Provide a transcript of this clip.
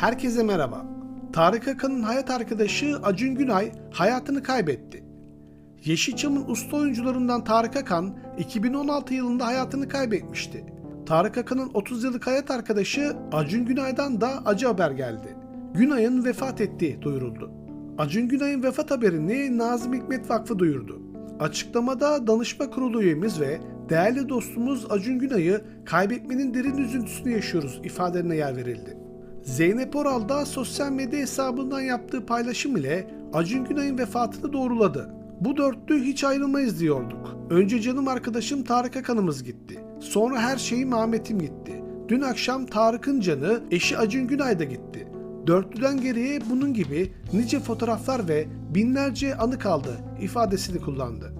Herkese merhaba. Tarık Akan'ın hayat arkadaşı Acun Günay hayatını kaybetti. Yeşilçam'ın usta oyuncularından Tarık Akan 2016 yılında hayatını kaybetmişti. Tarık Akan'ın 30 yıllık hayat arkadaşı Acun Günay'dan da acı haber geldi. Günay'ın vefat ettiği duyuruldu. Acun Günay'ın vefat haberini Nazım Hikmet Vakfı duyurdu. Açıklamada danışma kurulu üyemiz ve değerli dostumuz Acun Günay'ı kaybetmenin derin üzüntüsünü yaşıyoruz ifadelerine yer verildi. Zeynep Oral da sosyal medya hesabından yaptığı paylaşım ile Acun Günay'ın vefatını doğruladı. Bu dörtlü hiç ayrılmayız diyorduk. Önce canım arkadaşım Tarık Akan'ımız gitti. Sonra her şeyim Ahmet'im gitti. Dün akşam Tarık'ın canı eşi Acun Günay da gitti. Dörtlüden geriye bunun gibi nice fotoğraflar ve binlerce anı kaldı ifadesini kullandı.